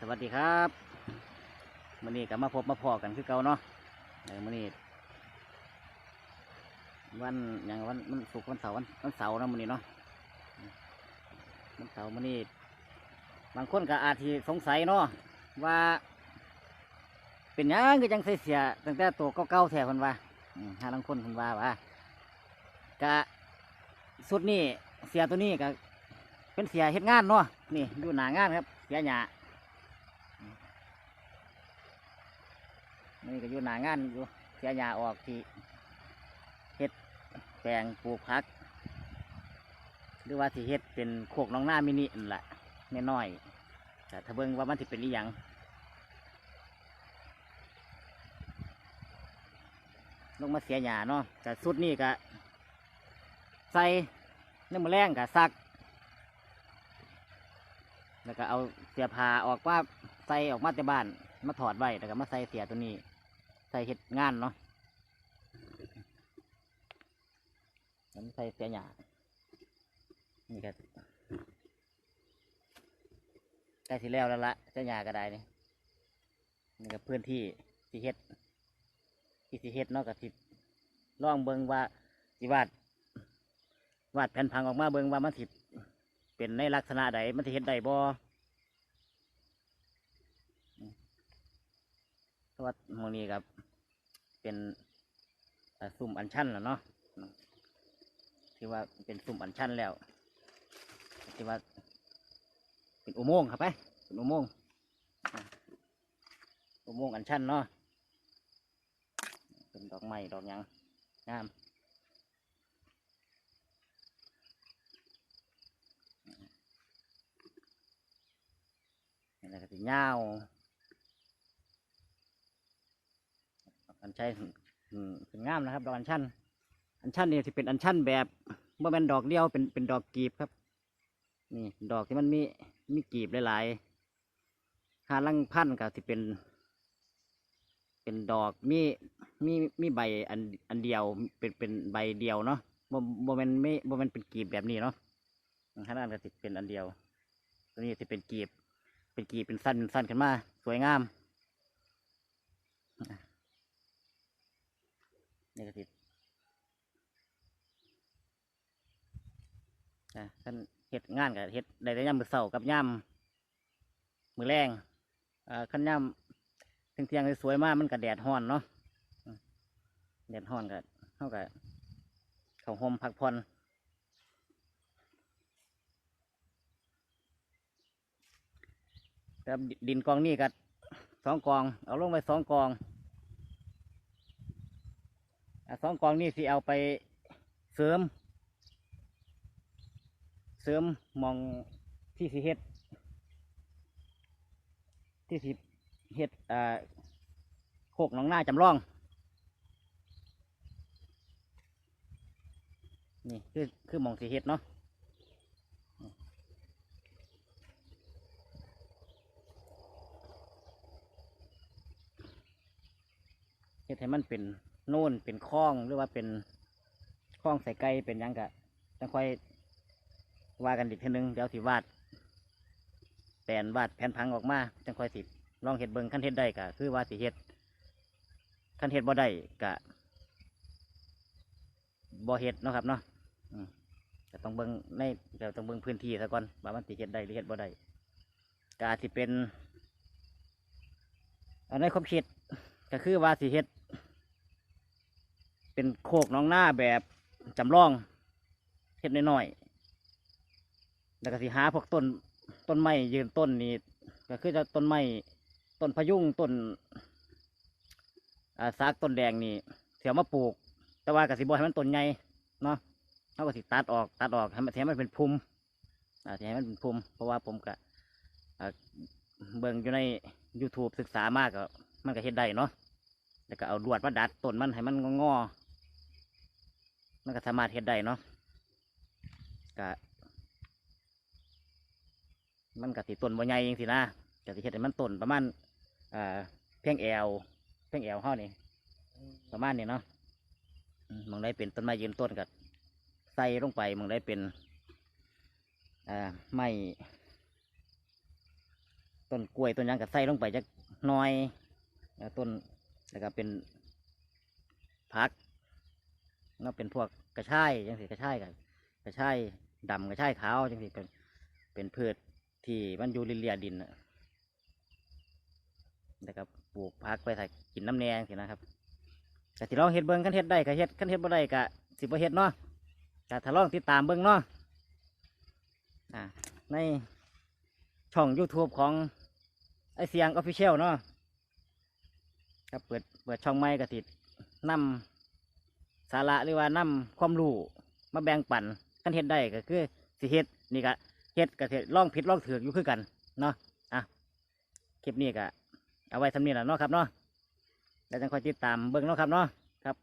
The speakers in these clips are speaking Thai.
สวัสดีครับมื้อนี้ก็มาพบมาพอกันคือเก่าเนาะเออมื้อนี้วันอย่างวันมันศุกวันเสาร์วันวันเสาร์เนาะมื้อนี้เนาะวันเสาร์มื้อนี้บางคนก็อาจสิสงสัยเนาะว่า เป็นยังก็จังใส่เสียตั้งแต่ตัวเก่าๆแท้เพิ่นว่าอืมหาลางคนเพิ่นว่าว่ากะสุดนี้เสียตัวนี้ก็เป็นเสียเฮ็ดงานเนาะนี่อยู่หนางานครับเสียหญ้า นี่ก็อยู่หนางานอยู่เสียหญ้าออกที่เฮ็ดแปลงปลูกผัก หรือว่าที่เฮ็ดเป็นโคกน้องหน้ามินินั่นแหละไม่น้อยแต่ถ้าเบิ่งว่ามันสิเป็นอีหยังลงมาเสียหญ้าเนาะแต่สุดนี่ก็ใส่เนื้อมอแรงกับซัก แล้วก็เอาเสียผ้าออกว่าใส่ออกมาแต่บ้าน มาถอดไว้แล้วก็มาใส่เสียตัวนี้ ใส่เห็ดงานเนาะแล้วใส่เสียหยานี่ก็ใกล้สิแล้วแล้วละเสียหยาก็ได้นี่นี่ก็พื้นที่สิเฮ็ดที่สิเฮ็ดเนาะก็สิลองเบิงว่าสิวาดวาดแผ่นพังออกมาเบิงว่ามันสิเป็นในลักษณะใดมันสิเฮ็ดได้บ่ เพราะ ว่าหมองนี้ครับ เป็นอ่าสุ่มอันชันแล้วเนาะที่ว่าเป็นสุ่มอันชันแล้วที่ว่าเป็นอุโมงค์ครับไปเป็นอุโมงค์อุโมงค์อันชันเนาะเป็นดอกไม้ดอกยังงามนี่แหละก็สิยาว อันชัยเป็นงามนะครับ ดอกอัญชันอัญชันนี่ที่เป็นอัญชันแบบเมื่อเป็นดอกเดียวเป็นเป็นดอกกีบครับ นี่ดอกที่มันมีมีกีบหลายๆหาลังพันธุ์ก็ที่เป็น เป็นดอกมีมีมีใบอันอันเดียวเป็นเป็นใบเดียวเนาะบ่บ่แมันไม่บ่แมันเป็นกีบแบบนี้เนาะข้างล่างก็สิเป็นอันเดียว ตัวนี้สิเป็นกีบ เป็นกีบเป็นสั้นเป็นสั้นขึ้นมา สวยงาม นี่ก็ติดอะท่านเฮ็ดงานกับเฮ็ดได้แต่ย่ำมือเสากับย่ำมือแรงอ่าขั้นย่ำเที่ยงเที่ยงๆสวยมากมันกับแดดฮ้อนเนาะแดดฮ้อนกับเท่ากับเขาห่มพักผ่อนแต่ดินกองนี่กับสองกอง เอาลงไปสองกอง สองกองนี่สิเอาไปเสริม เสริมมองที่สิเฮ็ด ที่สิเฮ็ดอ่าโคกหนองหน้าจำลอง นี่คือคือมองสิเฮ็ดเนาะเฮ็ดให้มันเป็น โน่นเป็นคลองหรือว่าเป็นคลองใส่ไก่เป็นยังกะจังค่อยว่ากันอีกทีนึงเดี๋ยวสิวาดแปลนวาดแผนพังออกมาจังค่อยสิลองเฮ็ดเบิงขั้นเฮ็ดได้กะคือว่าสิเฮ็ดขั้นเฮ็ดบ่ได้กะบ่เฮ็ดเนาะครับเนาะอืมก็ต้องเบิงในเดี๋ยวต้องเบิงพื้นที่ซะก่อนว่ามันสิเฮ็ดได้หรือเฮ็ดบ่ได้ก็อาจสิเป็นอันในความคิดก็คือว่าสิเฮ็ด เป็นโคกน้องหน้าแบบจำลองเฮ็ดน้อยๆแล้วก็สิหาพวกต้นต้นไม้ยืนต้นนี่ก็คือจะต้นไม้ต้นพยุงต้นอ่าซากต้นแดงนี่เสียมาปลูก แต่ว่ากสิบ่ให้มันต้นใหญ่เนาะเขาก็สิตัดออกตัดออกให้มันให้มันเป็นภูมิอ่าสิให้มันเป็นภูมิเพราะว่าผมก็เบิ่งอยู่ใน YouTube ศึกษามากก็มันก็เฮ็ดได้เนาะแล้วก็เอาลวดมาดัดต้นมันให้มันงอ มันก็สามารถเฮ็ดได้เนาะก็มันก็สิต้นบ่ใหญ่จริงสินะก็สิเฮ็ดให้มันต้นประมาณอ่าเพียงแอวเพียงแอวเฮานี่ประมาณนี้เนาะมองได้เป็นต้นไม้ยืนต้นก็ใส่ลงไปมองได้เป็นอ่าไม้ต้นกล้วยต้นยังก็ใส่ลงไปจักน้อยต้นแล้วก็เป็นผัก เนาะเป็นพวกกระชายจังสิกระชายกันกระชายดำกระชายขาวจังสิเป็นเป็นพืชที่มันอยู่เลียดินนะแล้วก็ปลูกผักไปใส่กินน้ำแหนงสินะครับแต่ที่ลองเฮ็ดเบิ่งคันเฮ็ดได้ก็เฮ็ดคันเฮ็ดบ่ได้ก็สิบเฮ็ดเนาะแต่ถ้าลองติดตามเบิ่งเนาะในช่อง YouTube ของไอเสียงออฟฟิเชียลเนาะครับเปิดเปิดช่องใหม่ก็ติดนำ สาระหรือว่านำความรู้มาแบ่งปันคันเฮ็ดได้ก็คือสิเฮ็ดนี่ก็เฮ็ดก็สิลองผิดลองถูกอยู่คือกันเนาะอะคลิปนี้ก็เอาไว้ทำนี้แหละเนาะครับเนาะแล้วจังคอยติดตามเบิ่งเนาะครับเนาะครับ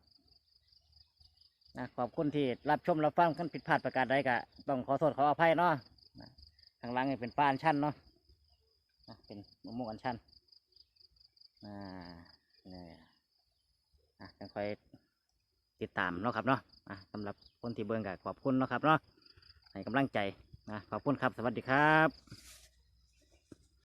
นะขอบคุณที่รับชมรับฟังขั้นผิดพลาดประการใดก็ต้องขอโทษขออภัยเนาะนะข้างหล่างนี่เป็นป้านชั้นเนาะเป็นมะม่วงอันชันอ่าเนี่ยอะจังคอย ติดตามเนาะครับเนาะสำหรับคนที่เบิ่งกับขอบคุณเนาะครับเนาะให้กำลังใจนะขอบคุณครับสวัสดีครับ